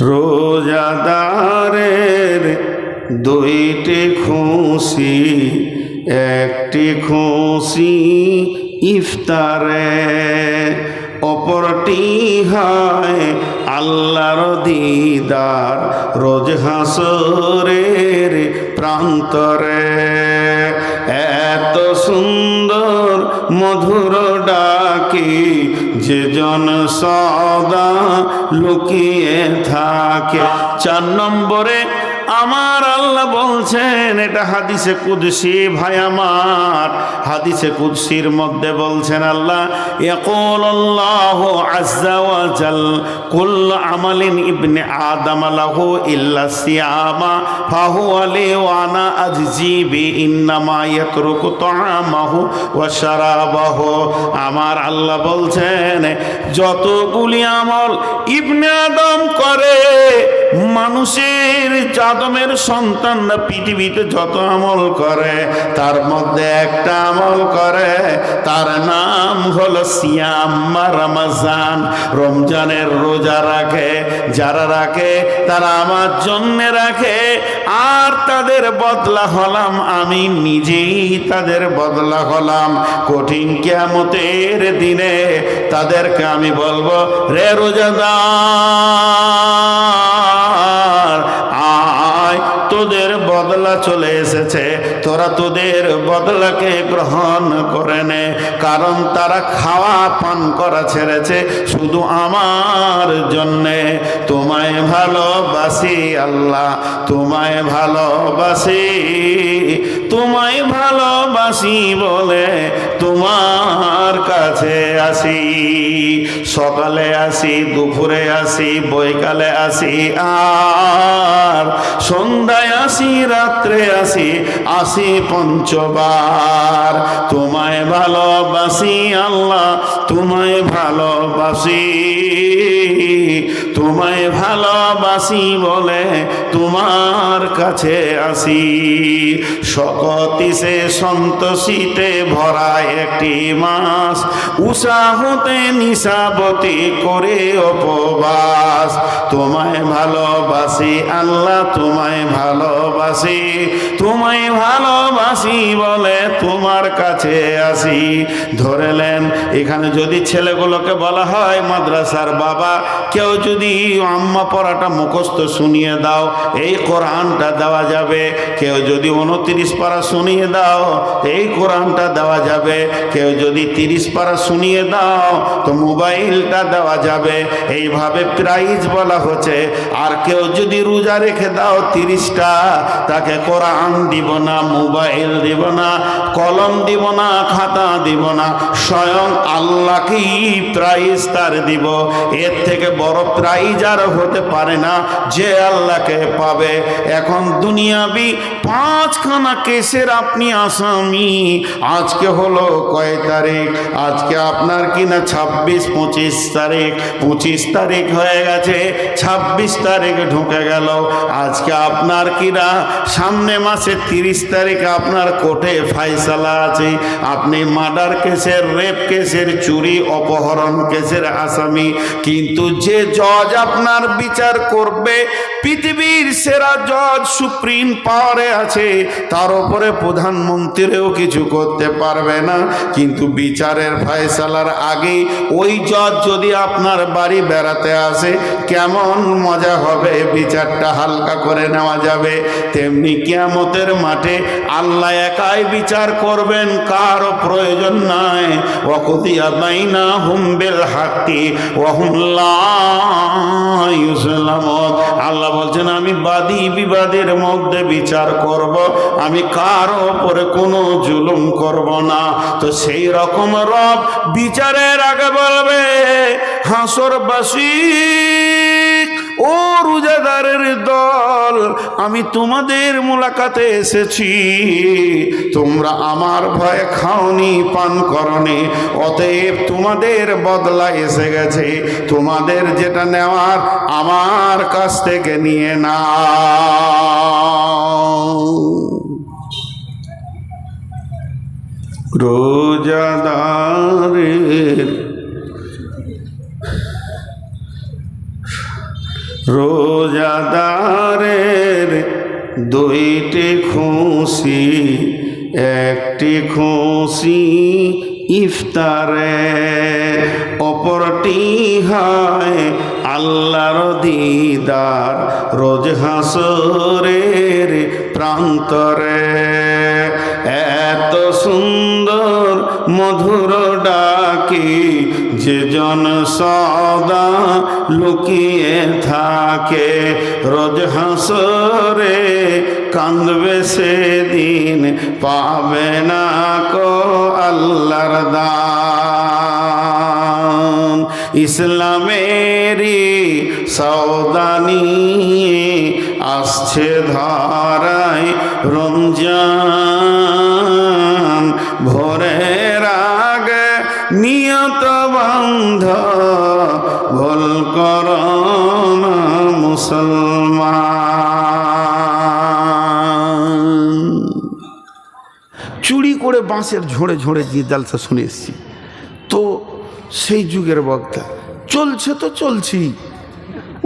রোজাদারের দুইটি খুশি, একটি খুশি ইফতারে, অপরটি হয় আল্লাহর দিদার রোজ হাসরের প্রান্তরে। এত সুন্দর মধুর ডাকি জন সদা লুকিয়ে থাকে। চার নম্বরে আমার বলছেন, এটা হাদিসে কুদসি, ভাই আমার। হাদিসে কুদসির মধ্যে বলছেন আল্লাহ ইয়াকুল আল্লাহ আজ্জা ওয়া জাল কুল আমালিন ইবনে আদম লাহু ইল্লা সিয়ামা, ফাহুয়া লি ওয়া আনা আজজি বি ইন্নামা ইয়াতরুকু তাআমাহু ওয়া শারাবাহু। আমার আল্লাহ বলছেন, যতগুলি আমল ইবনে আদম করে, মানুষের, আদমের সন্তানরা পৃথিবীতে যত আমল করে, তার মধ্যে একটা আমল করে, তার নাম হলো সিয়াম রমজান। রমজানের রোজা রাখে, যারা রাখে, তারা আমার জন্য রাখে। আর তাদের বদলা হলাম আমি, নিজেই তাদের বদলা হলাম। কঠিন কেয়ামতের দিনে তাদেরকে আমি বলব, রে রোজাদার বদলা চলে এসেছে। তোরা তোদের বদলাকে গ্রহণ করে নে, কারণ তারা খাওয়া পান করা ছেড়েছে শুধু আমার জন্যে। তোমায় ভালোবাসি আল্লাহ, তোমায় ভালোবাসি। তোমায় ভালোবাসি বলে তোমার কাছে আসি। সকালে আসি, দুপুরে আসি, বৈকালে আসি, আর সন্ধ্যায় আসি, রাত্রে আসি আসি পঞ্চবার। তোমায় ভালোবাসি, আল্লাহ, তোমায় ভালোবাসি। তোমায় ভালোবাসি বলে তোমার কাছে আসি। শকতিসে সন্তোষিতে ভরা একটি মাস উৎসাহতে নিশাবতী করে উপবাস তোমায় ভালোবাসি, আল্লাহ তোমায় ভালোবাসি তোমায় ভালোবাসি বলে তোমার কাছে আসি। ধরেলেন, এখানে যদি ছেলেগুলোকে বলা হয় মাদ্রাসার বাবা, কেউ যদি আম্মা পড়াটা মুখস্থ শুনিয়ে দাও, এই কোরআনটা দেওয়া যাবে। কেউ যদি উনত্রিশ পারা শুনিয়ে দাও, এই কোরআনটা দেওয়া যাবে। কেউ যদি তিরিশ পারা শুনিয়ে দাও, তো মোবাইলটা দেওয়া যাবে। এইভাবে প্রাইজ বলা হচ্ছে। আর কেউ যদি রোজা রেখে দাও তিরিশটা, তাকে কোরআন দিব না, মোবাইল দিব না, কলম দিব না, খাতা দিব না। স্বয়ং আল্লাহকেই প্রাইজ তার দিব। এর থেকে বড় প্রাইজ আর হতে পারে না, যে আল্লাহকে পাবে। এখন দুনিয়াবি পাঁচখানা কেসের আপনি আসামি। আজকে হলো কয় তারিখ? আজকে আপনার কিনা ছাব্বিশ, পঁচিশ তারিখ? পঁচিশ তারিখ হয়ে গেছে, ছাব্বিশ তারিখ ঢুকে গেল। আজকে আপনার কিনা সামনে মাসে তিরিশ তারিখ আপনার কোর্টে ফাইসালা আছে। আপনি মার্ডার কেসের, রেপ কেসের, চুরি, অপহরণ কেসের আসামি। কিন্তু যে জজ আপনার বিচার করবে। পৃথিবীর সেরা জজ সুপ্রিম পাওয়ারে আছে। তার উপরে প্রধানমন্ত্রীও কিছু করতে পারবে না। কিন্তু বিচারের ফয়সালার আগে ওই জজ যদি আপনার বাড়ি বেড়াতে আসে, কেমন মজা হবে? বিচারটা হালকা করে নেওয়া যাবে। তেমনি কিয়ামতের মাঠে আল্লাহ একাই বিচার করবেন কারও প্রয়োজন নাই। ওকুতিয়া বাইনা হুমবেল হাক্তি ওহুল্লাহ আল্লাহ বলছেন, আমি বাদী বিবাদের মধ্যে বিচার করব, আমি কারও ওপরে কোনো জুলুম করব না। তো সেই রকম রব বিচারের আগে বলবে, হাসরবাসী ও রোজাদারের দল, আমি তোমাদের মোলাকাতে এসেছি। তোমরা আমার ভয়ে খাওনি পান করনি, অতএব তোমাদের বদলা এসে গেছে। তোমাদের যেটা নেওয়ার আমার কাছ থেকে নিয়ে না রোজাদারের রোজাদারের দুইটি খুশি, একটি খুশি ইফতারে অপরটি হয় আল্লাহর দিদার রোজ হাসরের প্রান্তরে। এত সুন্দর মধুর ডাকি জন সদা লুকিয়ে থাকে, রোজ হাসরে কান্দবে সেদিন, পাবে না কো আল্লাহর দান। ইসলামেরই সৌদানি আসছে ধারায় রমজান। নিয়ত বন্ধ ভুল কর মুসলমান। চুরি করে বাঁশের ঝোড়ে ঝোড়ে যে জালসা শুনে এসছি। তো সেই যুগের বক্তা, চলছে তো চলছি।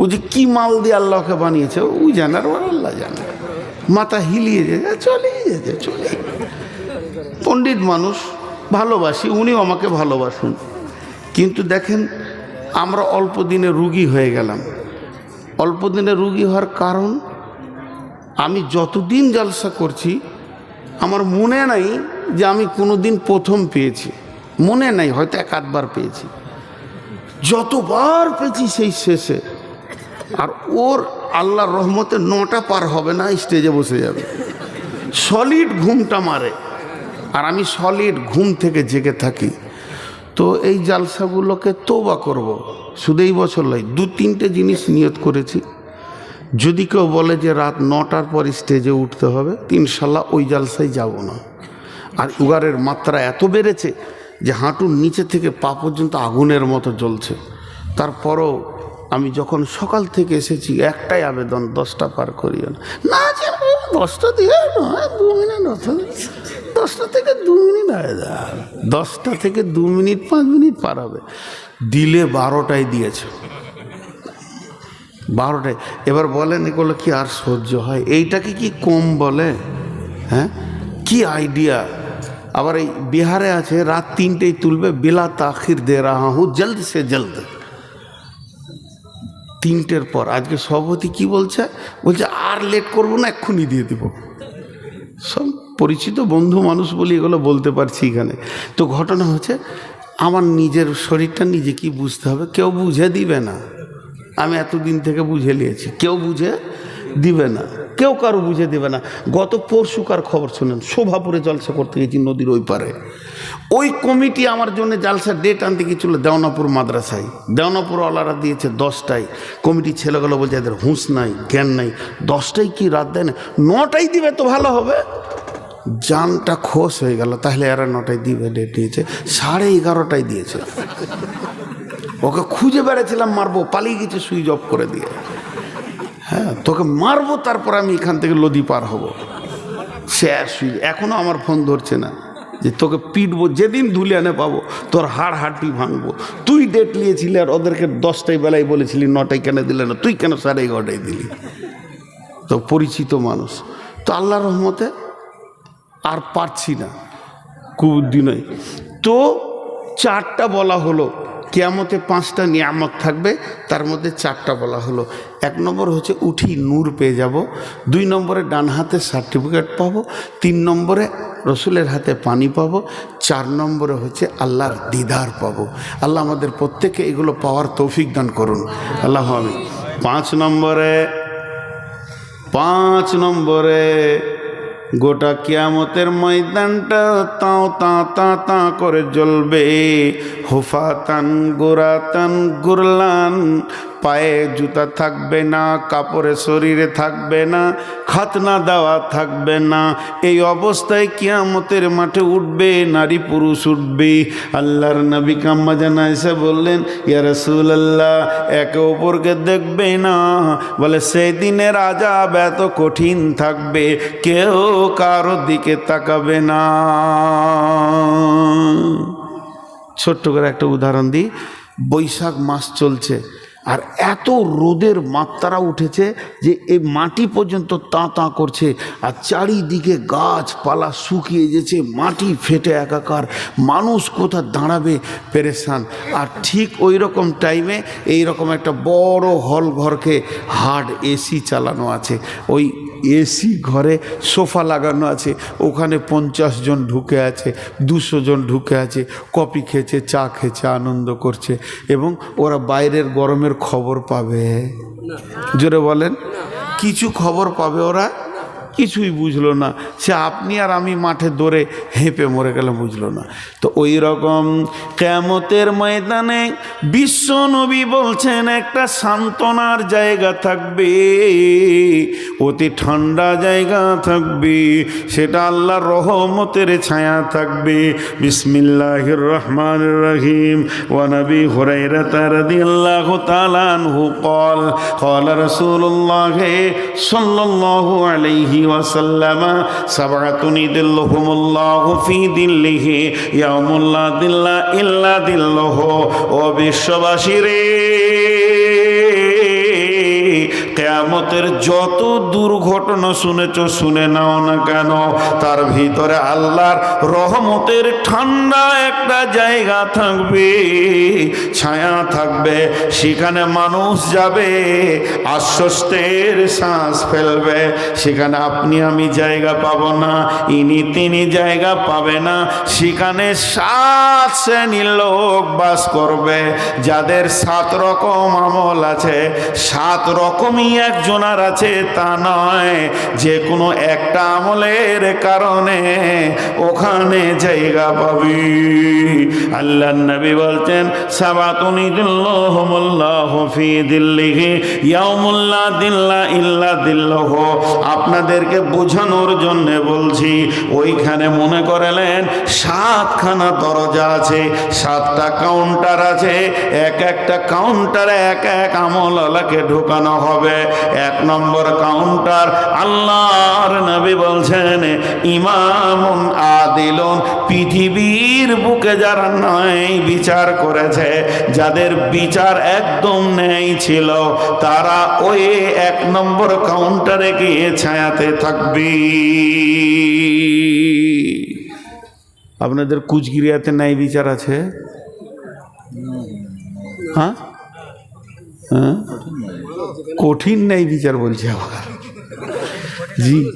ও যে কি মাল দিয়ে আল্লাহকে বানিয়েছে ওই জানার ওর আল্লাহ জানে। মাথা হিলিয়ে যে চলে যেতে চলে পণ্ডিত মানুষ ভালোবাসি, উনিও আমাকে ভালোবাসুন। কিন্তু দেখেন, আমরা অল্প দিনে রুগী হয়ে গেলাম। অল্প দিনে রুগী হওয়ার কারণ, আমি যতদিন জালসা করছি, আমার মনে নাই যে আমি কোনো দিন প্রথম পেয়েছি। মনে নাই, হয়তো এক আধবার পেয়েছি। যতবার পেয়েছি সেই শেষে। আর ওর আল্লাহর রহমতে নটা পার হবে না, স্টেজে বসে যাবে। সলিড ঘুমটা মারে। আর আমি সলিড ঘুম থেকে জেগে থাকি। তো এই জালসাগুলোকে তোবা করব। শুধু এই বছর নয়, দু তিনটে জিনিস নিয়ত করেছি। যদি কেউ বলে যে রাত নটার পর স্টেজে উঠতে হবে, ইনশাল্লাহ ওই জালসায় যাব না। আর উগারের মাত্রা এত বেড়েছে যে হাঁটুর নিচে থেকে পা পর্যন্ত আগুনের মতো জ্বলছে। তারপরও আমি যখন সকাল থেকে এসেছি, একটাই আবেদন, দশটা পার করিও না। না দশটা দিয়ে নয়, দু মিনিট দশটা থেকে দু মিনিট যায় দশটা থেকে দু মিনিট, পাঁচ মিনিট পার হবে। দিলে বারোটায় দিয়েছে। বারোটায়। এবার বলেন এগুলো কি আর সহ্য হয়? এইটাকে কি কম বলে? হ্যাঁ? কি আইডিয়া আবার এই বিহারে আছে, রাত তিনটেই তুলবে, বেলা তাখির দে রাহা হুঁ, জলদ সে জলদ। তিনটের পর, আজকে সভাপতি কি বলছে? বলছে, আর লেট করব না, এক্ষুনি দিয়ে দেবো। সব পরিচিত বন্ধু মানুষ বলি এগুলো বলতে পারছি এখানে। তো ঘটনা হচ্ছে, আমার নিজের শরীরটা নিজে কি বুঝতে হবে? কেউ বুঝে দিবে না। আমি এতদিন থেকে বুঝে নিয়েছি। কেউ বুঝে দিবে না। কেউ কারও বুঝে দেবে না। গত পরশুকার খবর শুনেন? শোভাপুরে জলসা করতে গেছি নদীর ওই পারে। ওই কমিটি আমার জন্য জালসার ডেট আনতে গিয়েছিল দেওনাপুর মাদ্রাসায়। দেওনাপুর ওলারা দিয়েছে দশটায়। কমিটি ছেলেগুলো বলছে, এদের হুঁশ নাই, জ্ঞান নাই। দশটায় কি রাত দেয় না? নটায় দিবে তো ভালো হবে। জানটা খোশ হয়ে গেল, তাহলে এরা নটায় দিবে ডেট নিয়েছে। সাড়ে এগারোটায় দিয়েছে। ওকে খুঁজে বেড়াচ্ছিলাম মারবো, পালিয়ে গেছে সুইচ অফ করে দিয়ে। হ্যাঁ তোকে মারবো, তারপর আমি এখান থেকে লদি পার হব। সে সুইচ এখনও আমার ফোন ধরছে না যে তোকে পিটবো, যেদিন ধুলিয়ানে পাবো, তোর হাড় হাড্ডি ভাঙবো। তুই ডেট নিয়েছিলি আর ওদেরকে দশটায় বেলায় বলেছিলি, নটায় কেন দিলে না? তুই কেন সাড়ে এগারোটায় দিলি? তো পরিচিত মানুষ। তো আল্লাহ রহমতে আর পারছি না। কুবুদ্ধি নয়। তো চারটা বলা হলো। কেয়ামতে পাঁচটা নিয়ামত থাকবে, তার মধ্যে চারটা বলা হলো। এক নম্বর হচ্ছে উঠি নূর পেয়ে যাব। দুই নম্বরে ডান হাতে সার্টিফিকেট পাবো। তিন নম্বরে রসুলের হাতে পানি পাবো। চার নম্বরে হচ্ছে আল্লাহর দিদার পাব। আল্লাহ আমাদের প্রত্যেকে এগুলো পাওয়ার তৌফিক দান করুন। আল্লাহ আমি পাঁচ নম্বরে পাঁচ নম্বরে গোটা কিয়ামতের ময়দানটা তাও তা তা তা করে জ্বলবে। হুফাতান গোরাতান গুরলান পায়ে জুতা থাকবে না, কাপড়ে শরীরে থাকবে না, খাতনা দেওয়া থাকবে না। এই অবস্থায় কিয়ামতের মাঠে উঠবে, নারী পুরুষ উঠবে। আল্লাহর নবী কাম্মা জানা এসে বললেন, ইয়া রসুল আল্লাহ একে অপরকে দেখবে না। বলে সেই দিনের আজাব এত কঠিন থাকবে, কেউ কারও দিকে তাকাবে না। ছোট্ট করে একটা উদাহরণ দিই। বৈশাখ মাস চলছে আর এত রোদের মাত্রা উঠেছে যে এই মাটি পর্যন্ত তাঁ তাঁ করছে, আর চারিদিকে গাছপালা শুকিয়ে যেছে, মাটি ফেটে একাকার, মানুষ কোথা দাঁড়াবে পেরেশান। আর ঠিক ওই রকম টাইমে এই রকম একটা বড় হল ঘরকে হার্ড এসি চালানো আছে। ওই এসি ঘরে সোফা লাগানো আছে ওখানে পঞ্চাশ জন ঢুকে আছে দুশো জন ঢুকে আছে কপি খেয়েছে চা খেয়েছে আনন্দ করছে এবং ওরা বাইরের গরমের খবর পাবে। জোরে বলেন কিছু খবর পাবে ওরা? কিছুই বুঝলো না। সে আপনি আর আমি মাঠে দৌড়ে হেঁপে মরে গেলে বুঝলো না। তো ওই রকম কেমতের ময়দানে বিশ্ব নবী বলছেন, একটা সান্ত্বনার জায়গা থাকবে, অতি ঠান্ডা জায়গা থাকবে, সেটা আল্লাহর রহমতের ছায়া থাকবে। বিসমিল্লাহ রহমান রহিম। ওয়ানবী হুরাইরা তারদি আল্লাহ তালানহু কল কল রসুল্লাহে সাল্লাল্লাহু আলাইহি وسلم سبعة يذلهم الله في ظله يوم لا ظل إلا ظله ও বিশ্ববাসী রে কেয়ামতের যত দুর্ঘটনা শুনেছ, শুনে নাও না কেন? তার ভিতরে আল্লাহর রহমতের ঠান্ডা একটা জায়গা থাকবে, ছায়া থাকবে, সেখানে মানুষ যাবে, আশ্বস্তের শ্বাস ফেলবে। সেখানে আপনি, আমি জায়গা পাব না, ইনি তিনি জায়গা পাবে না। সেখানে সাত শ্রেণির লোক বাস করবে, যাদের সাত রকম আমল আছে, সাত রকমই একজনার আছে তা নয়। যে কোনো একটা আমলের কারণে ওখানে জায়গা পাবি। আল্লাহ নবী বলছেন সাবাতুনিদুল্লাহমুল্লাহ ফি দিল্লিহি ইয়াউমুল্লাহ দিল্লা ইল্লা দিল্লাহ। আপনাদেরকে বোঝানোর জন্য বলছি, ওইখানে মনে করেলেন সাতখানা দরজা আছে, সাতটা কাউন্টার আছে, এক একটা কাউন্টারে এক এক আমল আলাকে ঢোকানো হবে। এক নম্বর কাউন্টার আল্লাহর নবী বলছেন, ইমামুন আদিলুন, পৃথিবীর বুকে যারা নয় বিচার করেছে, যাদের বিচার একদম নেই ছিল, তারা ওই এক নম্বর কাউন্টারে গিয়ে ছায়াতে থাকবি। আপনাদের কুচগিরিয়াতে ন্যায় বিচার আছে? হ্যাঁ? হ্যাঁ? কঠিন নেই বিচার বলছি আবার জি।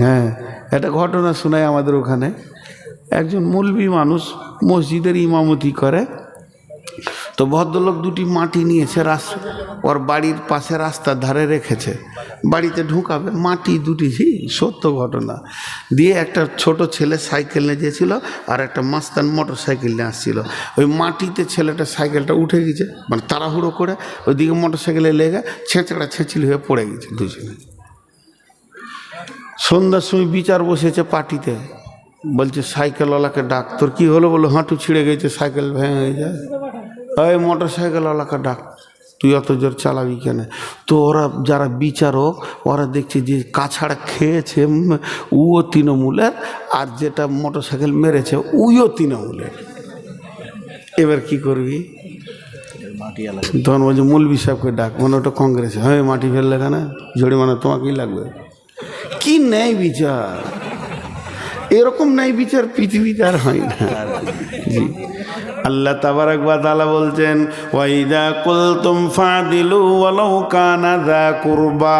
হ্যাঁ একটা ঘটনা শোনায় আমাদের ওখানে। একজন মৌলবি মানুষ মসজিদের ইমামতি করে। তো ভদ্রলোক দুটি মাটি নিয়েছে রাস্তা ওর বাড়ির পাশে রাস্তার ধারে রেখেছে। বাড়িতে ঢুকাবে, মাটি দুটি জি সত্য ঘটনা। দিয়ে একটা ছোট ছেলে সাইকেল নিয়ে গিয়েছিল আর একটা মাস্তান মোটর সাইকেল নিয়ে আসছিল। ওই মাটিতে ছেলেটা সাইকেলটা উঠে গেছে মানে তাড়াহুড়ো করে ওইদিকে মোটর সাইকেলে লেগে ছেঁচড়া ছেঁচিল হয়ে পড়ে গেছে দুজনে। সন্ধ্যার সময় বিচার বসেছে পার্টিতে। বলছে, সাইকেলওয়ালাকে ডাক, তোর কী হলো? বলো, হাঁটু ছিঁড়ে গেছে, সাইকেল ভেঙে যায় ওই মোটর সাইকেলওয়ালাকে ডাক। তুই অত জোর চালাবি কেন? তো ওরা যারা বিচারক, ওরা দেখছে যে কাছাড়া খেয়েছে উও তৃণমূলের, আর যেটা মোটর সাইকেল মেরেছে উইও তৃণমূলের। এবার কি করবি? তখন বলছে মৌলবি সাহেবকে ডাক। মানে ওটা কংগ্রেসে হ্যাঁ মাটি ফেললে কেন? জরিমানা তোমাকেই লাগবে। কি ন্যায় বিচার? এরকম ন্যায় বিচার পৃথিবীতে আর হয় না। জি। আল্লাহ তাবারাক ওয়া বলছেন ওয়াইদা কুলতুম ফাদিলু ওয়ালাউ কানা যা কুরবা।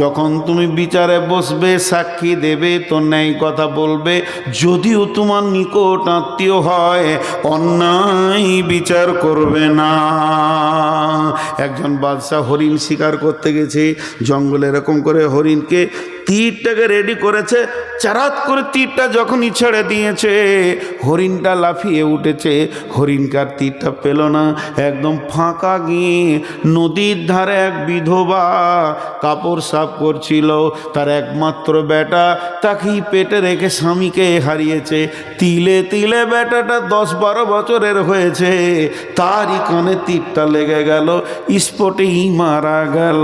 যখন তুমি বিচারে বসবে, সাক্ষী দেবে, তো ন্যায় কথা বলবে। যদিও তোমার নিকট আত্মীয় হয়, অন্যায় বিচার করবে না। একজন বাদশাহ হরিণ শিকার করতে গেছে, জঙ্গলে এরকম করে হরিণকে তীরটাকে রেডি করেছে, চারাত করে তীরটা যখনই ছেড়ে দিয়েছে, হরিণটা লাফিয়ে উঠেছে, হরিণকার তীরটা পেল না, একদম ফাঁকা গিয়ে নদীর ধারে এক বিধবা কাপড় সাফ করছিল, তার একমাত্র বেটা তাকেই পেটে রেখে স্বামীকে হারিয়েছে। তিলে তিলে বেটাটা দশ বারো বছরের হয়েছে, তারই কানে তীরটা লেগে গেল, স্পটেই মারা গেল।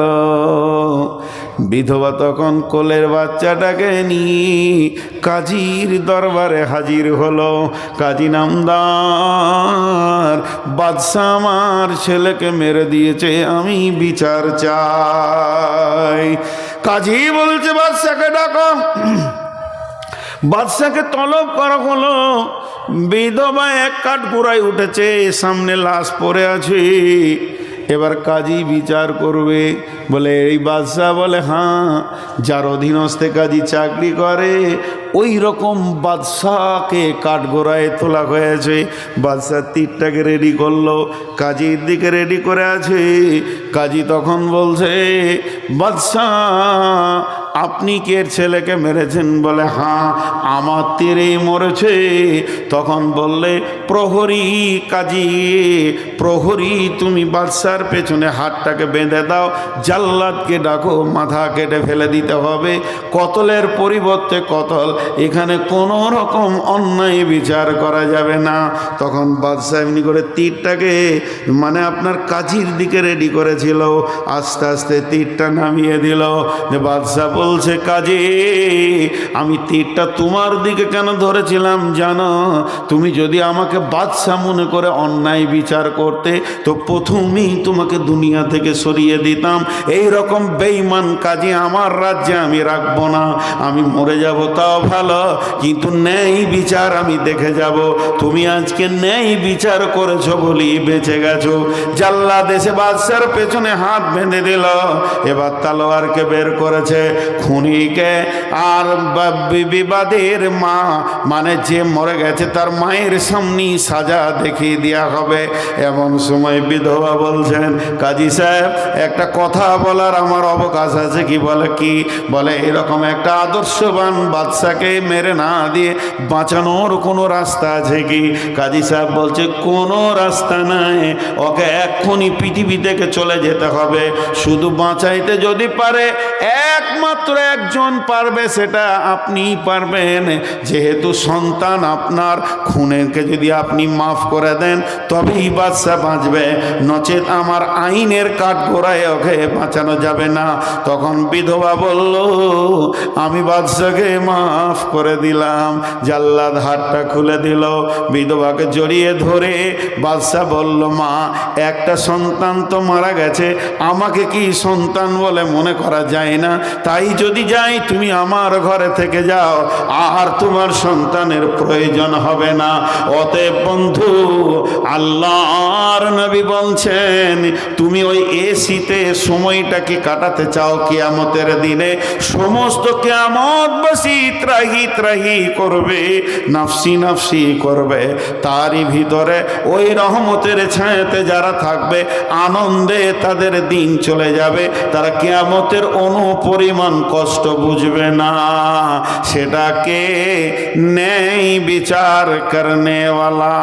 বিধবা তখন কোলের বাচ্চাটাকে নিয়ে কাজীর দরবারে হাজির হলো। কাজী নামদার বাদশাহ আমার ছেলেকে মেরে দিয়েছে, আমি বিচার চাই। কাজী বলছে বাদশাকে ডাকো। বাদশাকে তলব করা হলো। বিধবা এক কাঠ গোড়ায় উঠেছে, সামনে লাশ পড়ে আছে। এবার কাজী বিচার করবে। বলে, এই বাদশাহ বলে হ্যাঁ যার অধীনস্থে কাজী চাকরি করে ওই রকম বাদশাহকে কাঠগোড়ায় তোলা হয়েছে। বাদশাহ তীরটাকে রেডি করল, কাজীর দিকে রেডি করে আছে। কাজী তখন বলছে, বাদশাহ আপনি কে এর ছেলেকে মেরেছেন বলে? হ্যাঁ আমার তীরেই মরেছে। তখন বললে, প্রহরী কাজী, প্রহরী, তুমি বাদশার পেছনে হাতটাকে বেঁধে দাও। জাল্লাদকে ডাকো, মাথা কেটে ফেলে দিতে হবে। কতলের পরিবর্তে কতল, এখানে কোনো রকম অন্যায় বিচার করা যাবে না। তখন বাদশাহ এমনি করে তীরটাকে মানে আপনার কাজীর দিকে রেডি করেছিল। আস্তে আস্তে তীরটা নামিয়ে দিল। যে বাদশাহ বলছে, কাজী, আমি তীরটা তোমার দিকে কেন ধরেছিলাম জানো? তুমি যদি আমাকে বাদশাহ মনে করে অন্যায় বিচার করতে, তো প্রথমেই তোমাকে দুনিয়া থেকে সরিয়ে দিতাম। এই রকম বেইমান কাজে আমার রাজ্যে আমি রাখব না। আমি মরে যাব তাও ভালো, কিন্তু ন্যায় বিচার আমি দেখে যাব। তুমি আজকে ন্যায় বিচার করেছ বলি বেঁচে গেছো। জাল্লা দেশে বাদশার পেছনে হাত বেঁধে দিল। এবার তালোয়ারকে বের করেছে। খুনিকে আর বিবাদের মা মানে যে মরে গেছে তার মায়ের সামনেই সাজা দেখিয়ে দেওয়া হবে। এমন সময় বিধবা বলছেন, কাজী সাহেব, একটা কথা বলার আমার অবকাশ আছে কি বলে কি? বলে, এরকম একটা আদর্শবান বাদশাকে মেরে না দিয়ে বাঁচানোর কোনো রাস্তা আছে কি? কাজী সাহেব বলছে, কোনো রাস্তা নাই। ওকে এক্ষুনি পৃথিবী থেকে চলে যেতে হবে। শুধু বাঁচাইতে যদি পারে, একমাত্র একজন পারবে, সেটা আপনিই পারবেন। যেহেতু সন্তান আপনার খুনেরকে যদি আপনি মাফ করে দেন, তবেই বাদশাহ বাঁচবে। নচেত আমার আইনের কাঠ গোড়ায় ওকে বাঁচানো যাবে না। তখন বিধবা বলল, আমি বাদশাকে মাফ করে দিলাম। জাল্লাদ হাতটা খুলে দিল। বিধবাকে জড়িয়ে ধরে বাদশাহ বলল, মা, একটা সন্তান তো মারা গেছে। আমাকে কি সন্তান বলে মনে করা যায় না? তাই যদি যাই, তুমি আমার ঘরে থেকে যাও। আর তোমার সন্তানের প্রয়োজন হবে না। অতএব বন্ধু, আল্লাহর নবী বলছেন, তুমি ওই এসিতে সময়টাকে কাটাতে চাও কিয়ামতের দিনে। সমস্ত কিয়ামতবাসী ত্রাহি ত্রাহি করবে, নাফসি নাফসি করবে। তারই ভিতরে ওই রহমতের ছায়াতে যারা থাকবে, আনন্দে তাদের দিন চলে যাবে। তারা কিয়ামতের অনুপরিমাণ কষ্ট বুঝবে না। সেটাকে নেই বিচার করনেওয়ালা।